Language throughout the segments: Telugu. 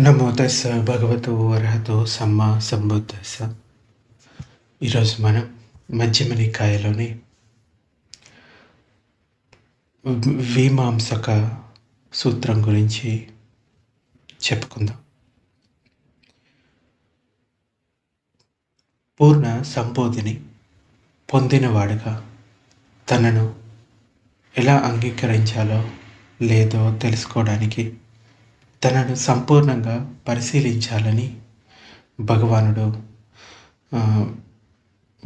నమో తస్స భగవతో అర్హతో సమ్మ సంబుద్ధస్స ఈరోజు మనం మధ్యమ నికాయలోని వీమాంసక సూత్రం గురించి చెప్పుకుందాం. పూర్ణ సంబోధిని పొందినవాడుగా తనను ఎలా అంగీకరించాలో లేదో తెలుసుకోవడానికి తనను సంపూర్ణంగా పరిశీలించాలని భగవానుడు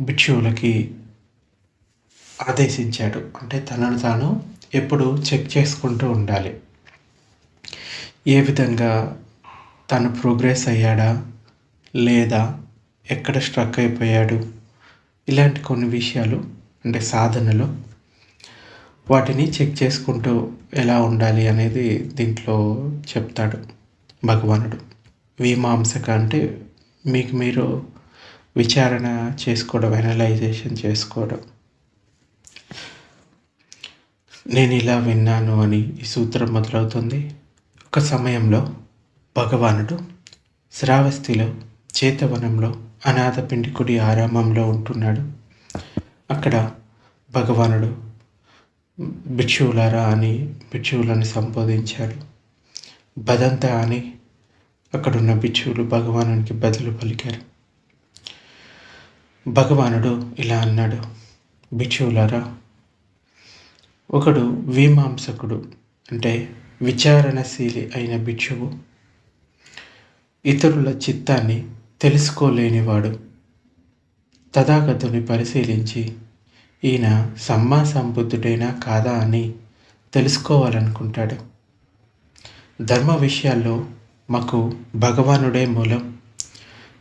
భిక్షువులకి ఆదేశించాడు. అంటే తనను తాను ఎప్పుడు చెక్ చేసుకుంటూ ఉండాలి. ఏ విధంగా తను ప్రోగ్రెస్ అయ్యాడా లేదా ఎక్కడ స్ట్రక్ అయిపోయాడు ఇలాంటి కొన్ని విషయాలు అంటే సాధనలో వాటిని చెక్ చేసుకుంటూ ఎలా ఉండాలి అనేది దీంట్లో చెప్తాడు భగవానుడు. మీమాంసక అంటే మీకు మీరు విచారణ చేసుకోవడం అనలైజేషన్ చేసుకోవడం. నేను ఇలా విన్నాను అని ఈ సూత్రం మొదలవుతుంది. ఒక సమయంలో భగవానుడు శ్రావస్తిలో చేతవనంలో అనాథ పిండికుడి ఆరామంలో ఉంటున్నాడు. అక్కడ భగవానుడు భిక్షువులారా అని భిక్షువులను సంబోధించాడు. బదంత అని అక్కడున్న భిక్షువులు భగవానునికి బదులు పలికారు. భగవానుడు ఇలా అన్నాడు భిక్షువులారా ఒకడు వీమాంసకుడు అంటే విచారణశీలి అయిన భిక్షువు ఇతరుల చిత్తాన్ని తెలుసుకోలేనివాడు తథాగతుని పరిశీలించి ఈయన సమ్మా సంబుద్ధుడైనా కాదా అని తెలుసుకోవాలనుకుంటాడు. ధర్మ విషయాల్లో మాకు భగవానుడే మూలం.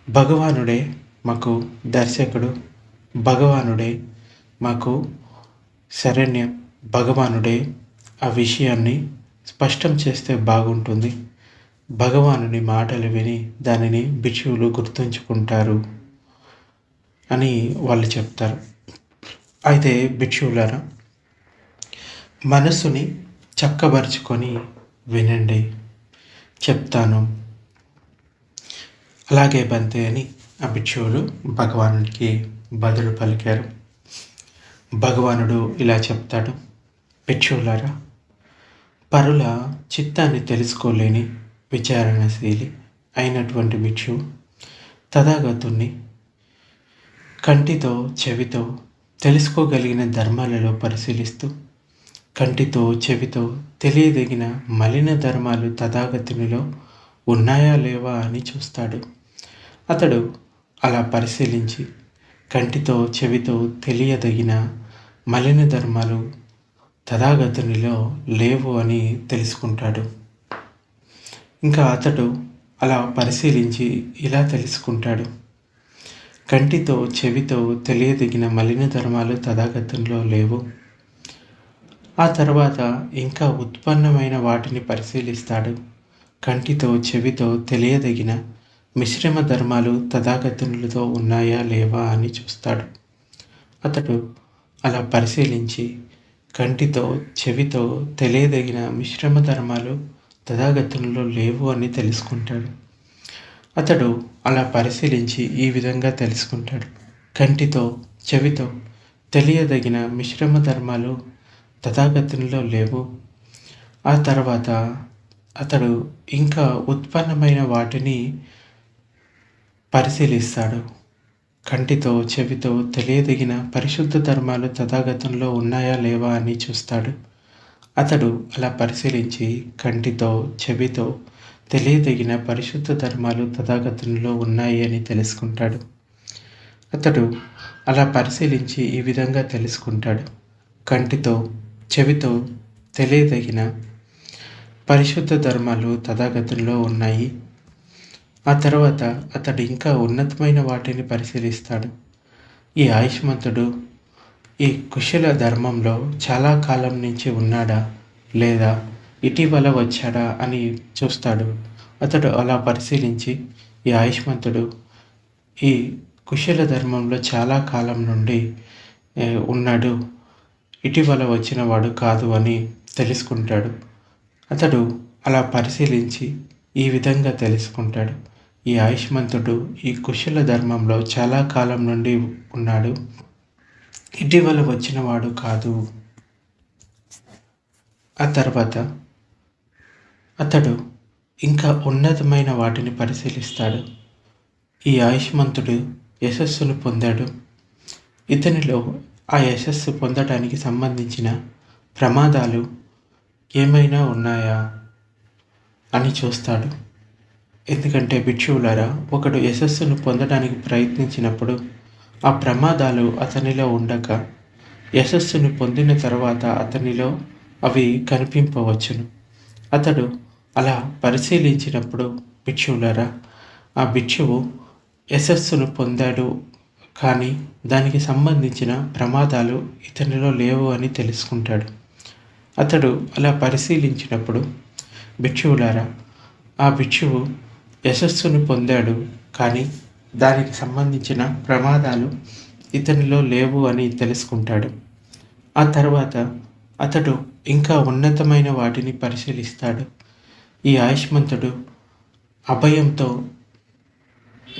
భగవానుడే మాకు దర్శకుడు. భగవానుడే మాకు శరణ్యం. భగవానుడే ఆ విషయాన్ని స్పష్టం చేస్తే బాగుంటుంది. భగవానుని మాటలు విని దానిని భిక్షువులు గుర్తుంచుకుంటారు అని వాళ్ళు చెప్తారు. అయితే భిక్షువులారా మనసుని చక్కబరుచుకొని వినండి చెప్తాను. అలాగే బంతే అని ఆ భిక్షువులు భగవానుడికి బదులు పలికారు. భగవానుడు ఇలా చెప్తాడు భిక్షువులారా పరుల చిత్తాన్ని తెలుసుకోలేని విచారణశీలి అయినటువంటి భిక్షువు తథాగతుణ్ణి కంటితో చెవితో తెలుసుకోగలిగిన ధర్మాలలో పరిశీలిస్తూ కంటితో చెవితో తెలియదగిన మలిన ధర్మాలు తథాగతునిలో ఉన్నాయా లేవా అని చూస్తాడు. అతడు అలా పరిశీలించి కంటితో చెవితో తెలియదగిన మలిన ధర్మాలు తథాగతునిలో లేవు అని తెలుసుకుంటాడు. ఇంకా అతడు అలా పరిశీలించి ఇలా తెలుసుకుంటాడు. కంటితో చెవితో తెలియదగిన మలిన ధర్మాలు తథాగతంలో లేవు. ఆ తర్వాత ఇంకా ఉత్పన్నమైన వాటిని పరిశీలిస్తాడు. కంటితో చెవితో తెలియదగిన మిశ్రమ ధర్మాలు తథాగతులతో ఉన్నాయా లేవా అని చూస్తాడు. అతడు అలా పరిశీలించి కంటితో చెవితో తెలియదగిన మిశ్రమ ధర్మాలు తథాగతంలో లేవు అని తెలుసుకుంటాడు. అతడు అలా పరిశీలించి ఈ విధంగా తెలుసుకుంటాడు. కంటితో చెవితో తెలియదగిన మిశ్రమ ధర్మాలు తథాగతంలో లేవు. ఆ తర్వాత అతడు ఇంకా ఉత్పన్నమైన వాటిని పరిశీలిస్తాడు. కంటితో చెవితో తెలియదగిన పరిశుద్ధ ధర్మాలు తథాగతంలో ఉన్నాయా లేవా అని చూస్తాడు. అతడు అలా పరిశీలించి కంటితో చెవితో తెలియదగిన పరిశుద్ధ ధర్మాలు తథాగతంలో ఉన్నాయి అని తెలుసుకుంటాడు. అతడు అలా పరిశీలించి ఈ విధంగా తెలుసుకుంటాడు. కంటితో చెవితో తెలియదగిన పరిశుద్ధ ధర్మాలు తథాగతంలో ఉన్నాయి. ఆ తర్వాత అతడు ఇంకా ఉన్నతమైన వాటిని పరిశీలిస్తాడు. ఈ ఆయుష్మంతుడు ఈ కుశల ధర్మంలో చాలా కాలం నుంచి ఉన్నాడా లేదా ఇటీవల వచ్చాడా అని చూస్తాడు. అతడు అలా పరిశీలించి ఈ ఆయుష్మంతుడు ఈ కుశల ధర్మంలో చాలా కాలం నుండి ఉన్నాడు. ఇటీవల వచ్చినవాడు కాదు అని తెలుసుకుంటాడు. అతడు అలా పరిశీలించి ఈ విధంగా తెలుసుకుంటాడు. ఈ ఆయుష్మంతుడు ఈ కుశల ధర్మంలో చాలా కాలం నుండి ఉన్నాడు. ఇటీవల వచ్చినవాడు కాదు. ఆ తర్వాత అతడు ఇంకా ఉన్నతమైన వాటిని పరిశీలిస్తాడు. ఈ ఆయుష్మంతుడు యశస్సును పొందాడు. ఇతనిలో ఆ యశస్సు పొందడానికి సంబంధించిన ప్రమాదాలు ఏమైనా ఉన్నాయా అని చూస్తాడు. ఎందుకంటే భిక్షువులారా ఒకడు యశస్సును పొందడానికి ప్రయత్నించినప్పుడు ఆ ప్రమాదాలు అతనిలో ఉండక యశస్సును పొందిన తర్వాత అతనిలో అవి కనిపింపవచ్చును. అతడు అలా పరిశీలించినప్పుడు భిక్షువులారా ఆ భిక్షువు యశస్సును పొందాడు కానీ దానికి సంబంధించిన ప్రమాదాలు ఇతనిలో లేవు అని తెలుసుకుంటాడు. అతడు అలా పరిశీలించినప్పుడు భిక్షువులారా ఆ భిక్షువు యశస్సును పొందాడు కానీ దానికి సంబంధించిన ప్రమాదాలు ఇతనిలో లేవు అని తెలుసుకుంటాడు. ఆ తర్వాత అతడు ఇంకా ఉన్నతమైన వాటిని పరిశీలిస్తాడు. ఈ ఆయుష్మంతుడు అభయంతో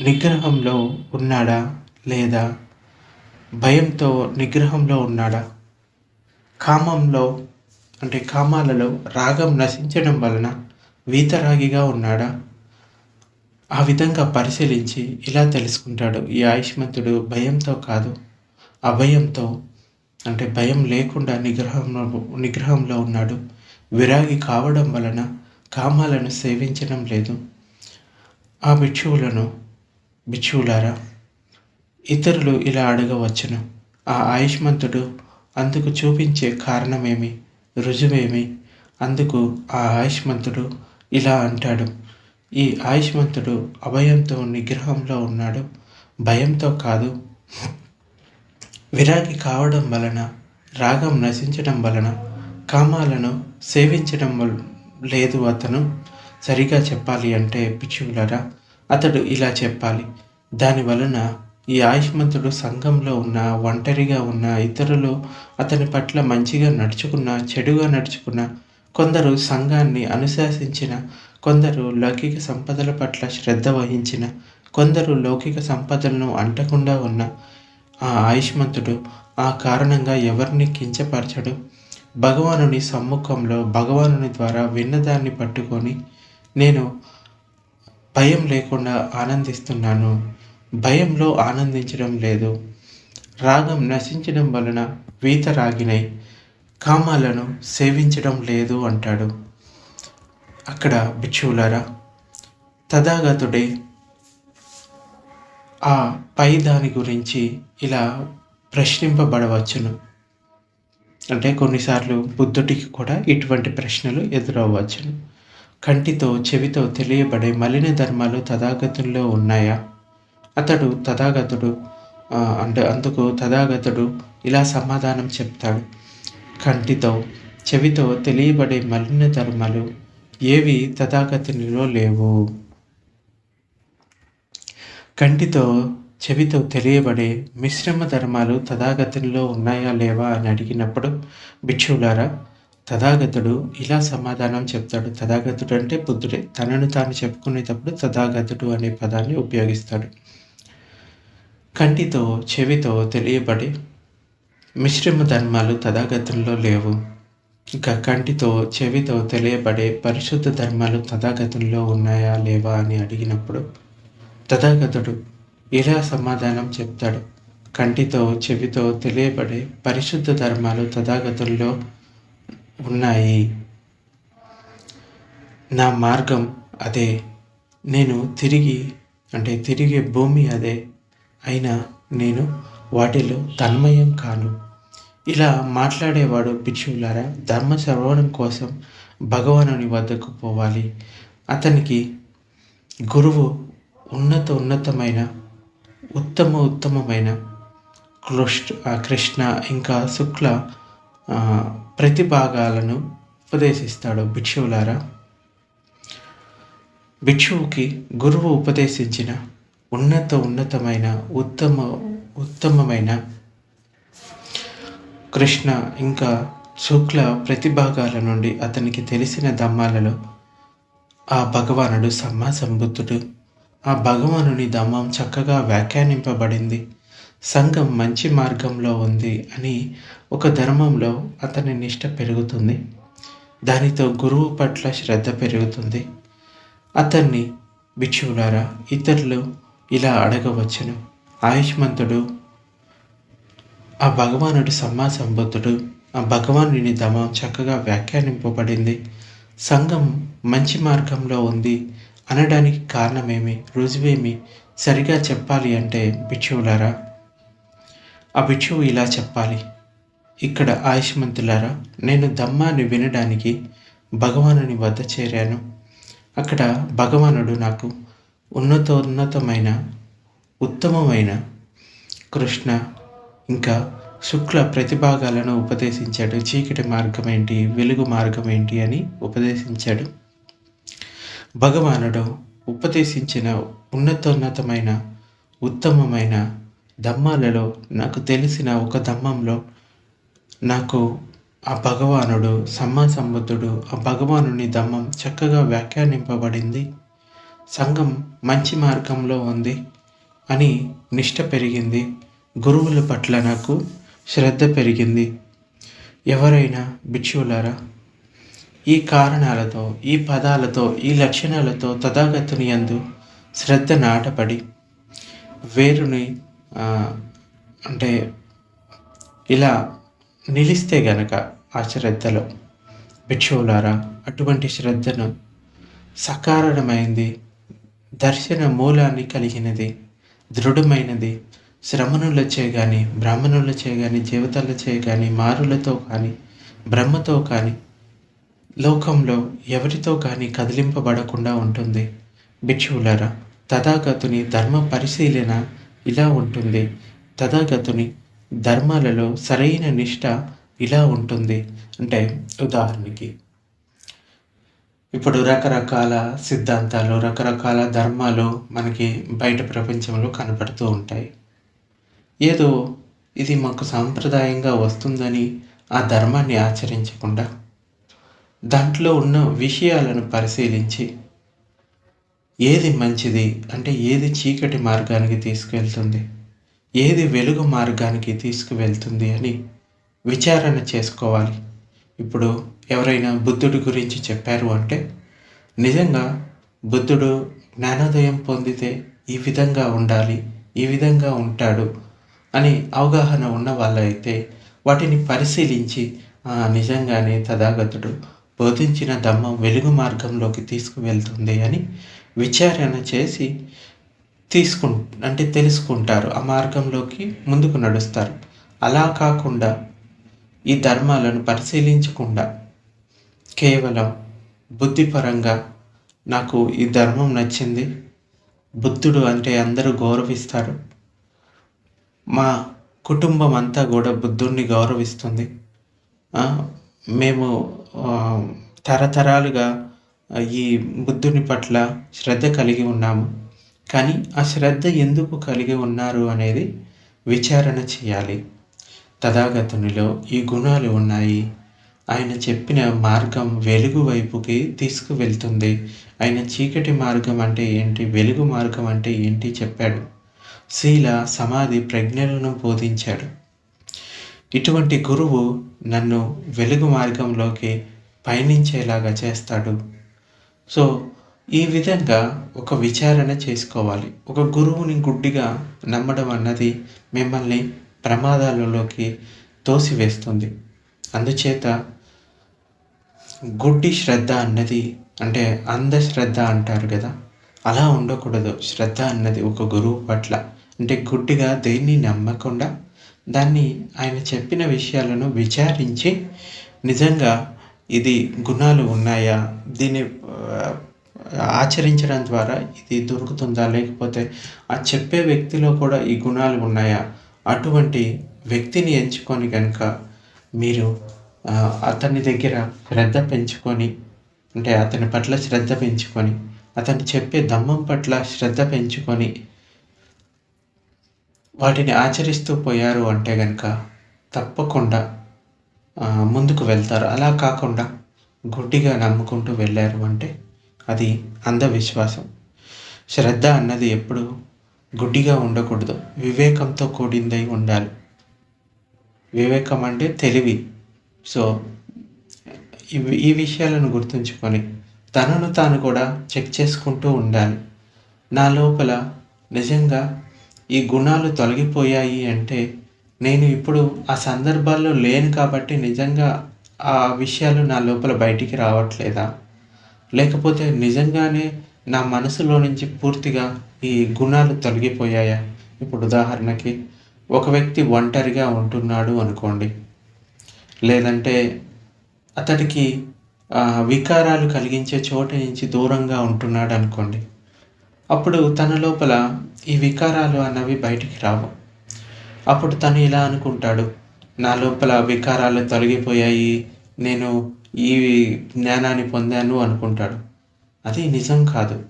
నిగ్రహంలో ఉన్నాడా లేదా? భయంతో నిగ్రహంలో ఉన్నాడా? కామంలో అంటే కామాలలో రాగం నశించడం వలన వీతరాగిగా ఉన్నాడా? ఆ విధంగా పరిశీలించి ఇలా తెలుసుకుంటాడు. ఈ ఆయుష్మంతుడు భయంతో కాదు అభయంతో అంటే భయం లేకుండా నిగ్రహంలో నిగ్రహంలో ఉన్నాడు. విరాగి కావడం వలన కామాలను సేవించడం లేదు. ఆ భిక్షువులను భిక్షువులారా ఇతరులు ఇలా అడగవచ్చును. ఆ ఆయుష్మంతుడు అందుకు చూపించే కారణమేమి? రుజువేమి? అందుకు ఆ ఆయుష్మంతుడు ఇలా అంటాడు. ఈ ఆయుష్మంతుడు అభయంతో నిగ్రహంలో ఉన్నాడు. భయంతో కాదు. విరాగి కావడం వలన రాగం నశించడం వలన కామాలను సేవించడం లేదు అతను సరిగా చెప్పాలి అంటే పిచ్చులరా అతడు ఇలా చెప్పాలి. దాని వలన ఈ ఆయుష్మంతుడు సంఘంలో ఉన్న ఒంటరిగా ఉన్న ఇతరులు అతని పట్ల మంచిగా నడుచుకున్న చెడుగా నడుచుకున్న కొందరు సంఘాన్ని అనుశాసించిన కొందరు లౌకిక సంపదల పట్ల శ్రద్ధ వహించిన కొందరు లౌకిక సంపదలను అంటకుండా ఉన్న ఆ ఆయుష్మంతుడు ఆ కారణంగా ఎవరిని కించపరచడు? భగవానుని సమ్ముఖంలో భగవానుని ద్వారా విన్నదాన్ని పట్టుకొని నేను భయం లేకుండా ఆనందిస్తున్నాను. భయంలో ఆనందించడం లేదు. రాగం నశించడం వలన వీత రాగినై కామాలను సేవించడం లేదు అంటాడు. అక్కడ భిక్షువులారా తథాగతుడే ఆ పై దాని గురించి ఇలా ప్రశ్నింపబడవచ్చును. అంటే కొన్నిసార్లు బుద్ధుడికి కూడా ఇటువంటి ప్రశ్నలు ఎదురవ్వచ్చును. కంటితో చెవితో తెలియబడే మలిన ధర్మాలు తథాగతుల్లో ఉన్నాయా? అతడు తథాగతుడు అంటే అందుకు తథాగతుడు ఇలా సమాధానం చెప్తాడు. కంటితో చెవితో తెలియబడే మలిన ధర్మాలు ఏవి తథాగతునిలో లేవు. కంటితో చెవితో తెలియబడే మిశ్రమ ధర్మాలు తథాగతునిలో ఉన్నాయా లేవా అని అడిగినప్పుడు భిక్షువులారా తథాగతుడు ఇలా సమాధానం చెప్తాడు. తథాగతుడు అంటే బుద్ధుడే. తనను తాను చెప్పుకునేటప్పుడు తథాగతుడు అనే పదాన్ని ఉపయోగిస్తాడు. కంటితో చెవితో తెలియబడే మిశ్రమ ధర్మాలు తథాగతుల్లో లేవు. ఇంకా కంటితో చెవితో తెలియబడే పరిశుద్ధ ధర్మాలు తథాగతుల్లో ఉన్నాయా లేవా అని అడిగినప్పుడు తథాగతుడు ఇలా సమాధానం చెప్తాడు. కంటితో చెవితో తెలియబడే పరిశుద్ధ ధర్మాలు తథాగతుల్లో ఉన్నాయి. నా మార్గం అదే. నేను తిరిగి అంటే తిరిగే భూమి అదే. అయినా నేను వాటిలో తన్మయం కాను. ఇలా మాట్లాడేవాడు భిక్షువులారా ధర్మ శ్రవణం కోసం భగవానుని వద్దకు పోవాలి. అతనికి గురువు ఉన్నత ఉన్నతమైన ఉత్తమ ఉత్తమమైన కృష్ణ కృష్ణ ఇంకా శుక్ల ప్రతిభాగాలను ఉపదేశిస్తాడు భిక్షువులారా. భిక్షువుకి గురువు ఉపదేశించిన ఉన్నత ఉన్నతమైన ఉత్తమ ఉత్తమమైన కృష్ణ ఇంకా శుక్ల ప్రతిభాగాల నుండి అతనికి తెలిసిన దమ్మాలలో ఆ భగవానుడు సమ్మా సంబుద్ధుడు ఆ భగవానుని ధమం చక్కగా వ్యాఖ్యానింపబడింది. సంఘం మంచి మార్గంలో ఉంది అని ఒక ధర్మంలో అతని నిష్ట పెరుగుతుంది. దానితో గురువు పట్ల శ్రద్ధ పెరుగుతుంది. అతన్ని భిక్షువులారా ఇతరులు ఇలా అడగవచ్చును. ఆయుష్మంతుడు ఆ భగవానుడు సంబుద్ధుడు ఆ భగవానుని ధమం చక్కగా వ్యాఖ్యానింపబడింది. సంఘం మంచి మార్గంలో ఉంది అనడానికి కారణమేమి? రుజువేమి? సరిగా చెప్పాలి అంటే భిక్షువులారా? ఆ భిక్షువు ఇలా చెప్పాలి. ఇక్కడ ఆయుష్మంతులారా నేను ధమ్మాన్ని వినడానికి భగవానుని వద్ద చేరాను. అక్కడ భగవానుడు నాకు ఉన్నతోన్నతమైన ఉత్తమమైన కృష్ణ ఇంకా శుక్ల ప్రతిభాగాలను ఉపదేశించాడు. చీకటి మార్గం ఏంటి వెలుగు మార్గం ఏంటి అని ఉపదేశించాడు. భగవానుడు ఉపదేశించిన ఉన్నతోన్నతమైన ఉత్తమమైన దమ్మాలలో నాకు తెలిసిన ఒక దమ్మంలో నాకు ఆ భగవానుడు సమ్మా సంబుద్ధుడు ఆ భగవానుని దమ్మం చక్కగా వ్యాఖ్యానింపబడింది. సంఘం మంచి మార్గంలో ఉంది అని నిష్ట పెరిగింది. గురువుల పట్ల నాకు శ్రద్ధ పెరిగింది. ఎవరైనా భిక్షువులారా ఈ కారణాలతో ఈ పదాలతో ఈ లక్షణాలతో తథాగతుని యందు శ్రద్ధ నాటపడి వేరుని అంటే ఇలా నిలిస్తే గనక ఆ శ్రద్ధలో భిక్షువులారా అటువంటి శ్రద్ధను సకారణమైంది దర్శన మూలాన్ని కలిగినది దృఢమైనది శ్రమణులచే కానీ బ్రాహ్మణులచే కానీ జీవితాలచే కానీ మారులతో కానీ బ్రహ్మతో కానీ లోకంలో ఎవరితో కానీ కదిలింపబడకుండా ఉంటుంది. భిక్షువులారా తథాగతుని ధర్మ పరిశీలన ఇలా ఉంటుంది. తథాగతుని ధర్మాలలో సరైన నిష్ట ఇలా ఉంటుంది. అంటే ఉదాహరణకి ఇప్పుడు రకరకాల సిద్ధాంతాలు రకరకాల ధర్మాలు మనకి బయట ప్రపంచంలో కనపడుతూ ఉంటాయి. ఏదో ఇది మాకు సాంప్రదాయంగా వస్తుందని ఆ ధర్మాన్ని ఆచరించకుండా దాంట్లో ఉన్న విషయాలను పరిశీలించి ఏది మంచిది అంటే ఏది చీకటి మార్గానికి తీసుకువెళ్తుంది ఏది వెలుగు మార్గానికి తీసుకువెళ్తుంది అని విచారణ చేసుకోవాలి. ఇప్పుడు ఎవరైనా బుద్ధుడి గురించి చెప్పారు అంటే నిజంగా బుద్ధుడు జ్ఞానోదయం పొందితే ఈ విధంగా ఉండాలి ఈ విధంగా ఉంటాడు అని అవగాహన ఉన్న వాళ్ళైతే వాటిని పరిశీలించి నిజంగానే తథాగతుడు బోధించిన ధమ్మం వెలుగు మార్గంలోకి తీసుకువెళ్తుంది అని విచారణ చేసి తీసుకు అంటే తెలుసుకుంటారు. ఆ మార్గంలోకి ముందుకు నడుస్తారు. అలా కాకుండా ఈ ధర్మాలను పరిశీలించకుండా కేవలం బుద్ధిపరంగా నాకు ఈ ధర్మం నచ్చింది. బుద్ధుడు అంటే అందరూ గౌరవిస్తారు. మా కుటుంబం అంతా కూడా బుద్ధుడిని గౌరవిస్తుంది. మేము తరతరాలుగా ఈ బుద్ధుని పట్ల శ్రద్ధ కలిగి ఉన్నాము. కానీ ఆ శ్రద్ధ ఎందుకు కలిగి ఉన్నారు అనేది విచారణ చేయాలి. తథాగతునిలో ఈ గుణాలు ఉన్నాయి. ఆయన చెప్పిన మార్గం వెలుగు వైపుకి తీసుకువెళ్తుంది. ఆయన చీకటి మార్గం అంటే ఏంటి? వెలుగు మార్గం అంటే ఏంటి? చెప్పాడు. శీల సమాధి ప్రజ్ఞలను బోధించాడు. ఇటువంటి గురువు నన్ను వెలుగు మార్గంలోకి పయనించేలాగా చేస్తాడు. సో ఈ విధంగా ఒక విచారణ చేసుకోవాలి. ఒక గురువుని గుడ్డిగా నమ్మడం అన్నది మిమ్మల్ని ప్రమాదాలలోకి తోసివేస్తుంది. అందుచేత గుడ్డి శ్రద్ధ అన్నది అంటే అంధశ్రద్ధ అంటారు కదా అలా ఉండకూడదు. శ్రద్ధ అన్నది ఒక గురువు పట్ల. అంటే గుడ్డిగా దేన్ని నమ్మకుండా దాన్ని ఆయన చెప్పిన విషయాలను విచారించి నిజంగా ఇది గుణాలు ఉన్నాయా? దీన్ని ఆచరించడం ద్వారా ఇది దొరుకుతుందా? లేకపోతే ఆ చెప్పే వ్యక్తిలో కూడా ఈ గుణాలు ఉన్నాయా? అటువంటి వ్యక్తిని ఎంచుకొని కనుక మీరు అతని దగ్గర శ్రద్ధ పెంచుకొని అంటే అతని పట్ల శ్రద్ధ పెంచుకొని అతను చెప్పే దమ్మం పట్ల శ్రద్ధ పెంచుకొని వాటిని ఆచరిస్తూ పోయారు అంటే కనుక తప్పకుండా ముందుకు వెళ్తారు. అలా కాకుండా గుడ్డిగా నమ్ముకుంటూ వెళ్ళారు అంటే అది అంధవిశ్వాసం. శ్రద్ధ అన్నది ఎప్పుడు గుడ్డిగా ఉండకూడదు. వివేకంతో కూడిందై ఉండాలి. వివేకం అంటే తెలివి. సో ఈ విషయాలను గుర్తుంచుకొని తనను తాను కూడా చెక్ చేసుకుంటూ ఉండాలి. నా లోపల నిజంగా ఈ గుణాలు తొలగిపోయాయి అంటే నేను ఇప్పుడు ఆ సందర్భాల్లో లేను కాబట్టి నిజంగా ఆ విషయాలు నా లోపల బయటికి రావట్లేదా? లేకపోతే నిజంగానే నా మనసులో నుంచి పూర్తిగా ఈ గుణాలు తొలగిపోయాయా? ఇప్పుడు ఉదాహరణకి ఒక వ్యక్తి ఒంటరిగా ఉంటున్నాడు అనుకోండి. లేదంటే అతడికి వికారాలు కలిగించే చోట నుంచి దూరంగా ఉంటున్నాడు అనుకోండి. అప్పుడు తన లోపల ఈ వికారాలు అన్నవి బయటికి రావు. అప్పుడు తను ఇలా అనుకుంటాడు నా లోపల వికారాలు తొలగిపోయాయి నేను ఈ జ్ఞానాన్ని పొందాను అనుకుంటాడు. అది నిజం కాదు.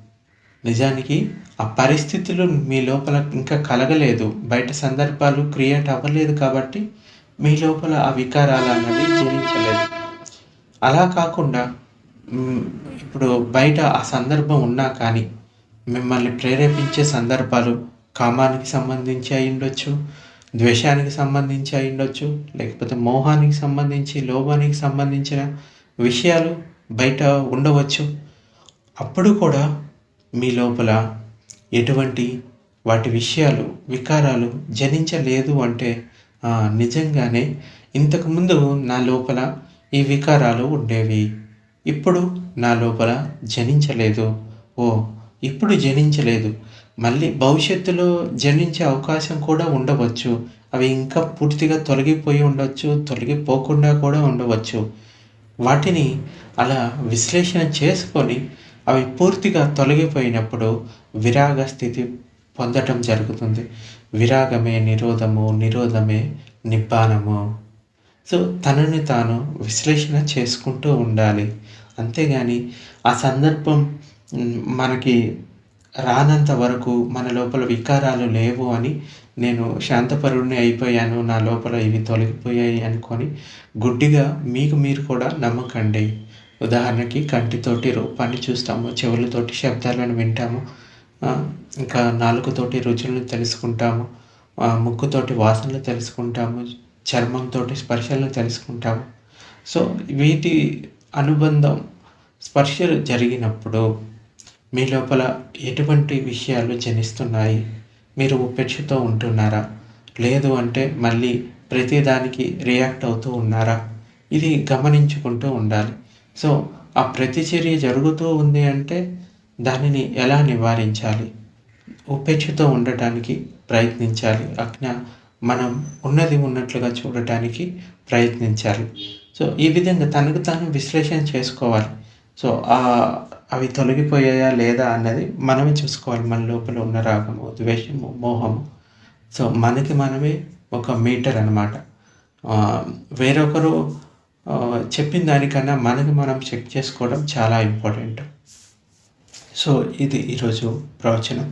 నిజానికి ఆ పరిస్థితులు మీ లోపల ఇంకా కలగలేదు. బయట సందర్భాలు క్రియేట్ అవ్వలేదు కాబట్టి మీ లోపల ఆ వికారాలు అన్నవి జీవించలేదు. అలా కాకుండా ఇప్పుడు బయట ఆ సందర్భం ఉన్నా కానీ మిమ్మల్ని ప్రేరేపించే సందర్భాలు కామానికి సంబంధించి అయి ఉండొచ్చు ద్వేషానికి సంబంధించి అయి ఉండొచ్చు లేకపోతే మోహానికి సంబంధించి లోభానికి సంబంధించిన విషయాలు బయట ఉండవచ్చు. అప్పుడు కూడా మీ లోపల ఎటువంటి వాటి విషయాలు వికారాలు జనించలేదు అంటే నిజంగానే ఇంతకుముందు నా లోపల ఈ వికారాలు ఉండేవి. ఇప్పుడు నా లోపల జనించలేదు. ఓ ఇప్పుడు జనించలేదు. మళ్ళీ భవిష్యత్తులో జనించే అవకాశం కూడా ఉండవచ్చు. అవి ఇంకా పూర్తిగా తొలగిపోయి ఉండవచ్చు తొలగిపోకుండా కూడా ఉండవచ్చు. వాటిని అలా విశ్లేషణ చేసుకొని అవి పూర్తిగా తొలగిపోయినప్పుడు విరాగ స్థితి పొందటం జరుగుతుంది. విరాగమే నిరోధము నిరోధమే నిబ్బానము సో తనని తాను విశ్లేషణ చేసుకుంటూ ఉండాలి. అంతేగాని ఆ సందర్భం మనకి రానంత వరకు మన లోపల వికారాలు లేవు అని నేను శాంతపరుణ్ణి అయిపోయాను నా లోపల ఇవి తొలగిపోయాయి అనుకొని గుడ్డిగా మీకు మీరు కూడా నమ్మకండి. ఉదాహరణకి కంటితోటి రూపాన్ని చూస్తాము చెవులతోటి శబ్దాలను వింటాము ఇంకా నాలుగుతోటి రుచులను తెలుసుకుంటాము ముక్కుతోటి వాసనలు తెలుసుకుంటాము చర్మంతో స్పర్శలను తెలుసుకుంటాము. సో వీటి అనుబంధం స్పర్శలు జరిగినప్పుడు మీ లోపల ఎటువంటి విషయాలు జనిస్తున్నాయి? మీరు ఉపేక్షతో ఉంటున్నారా? లేదు అంటే మళ్ళీ ప్రతిదానికి రియాక్ట్ అవుతూ ఉన్నారా? ఇది గమనించుకుంటూ ఉండాలి. సో ఆ ప్రతిచర్య జరుగుతూ ఉంది అంటే దానిని ఎలా నివారించాలి? ఉపేక్షతో ఉండటానికి ప్రయత్నించాలి. అజ్ఞ మనం ఉన్నది ఉన్నట్లుగా చూడటానికి ప్రయత్నించాలి. సో ఈ విధంగా తనకు తాను విశ్లేషణ చేసుకోవాలి. సో ఆ అవి తొలగిపోయాయా లేదా అన్నది మనమే చూసుకోవాలి. మన లోపల ఉన్న రాగము ద్వేషము మోహము. సో మనకి మనమే ఒక మీటర్ అనమాట వేరొకరు చెప్పిన దానికన్నా మనకి మనం చెక్ చేసుకోవడం చాలా ఇంపార్టెంట్. సో ఇది ఈరోజు ప్రవచనం.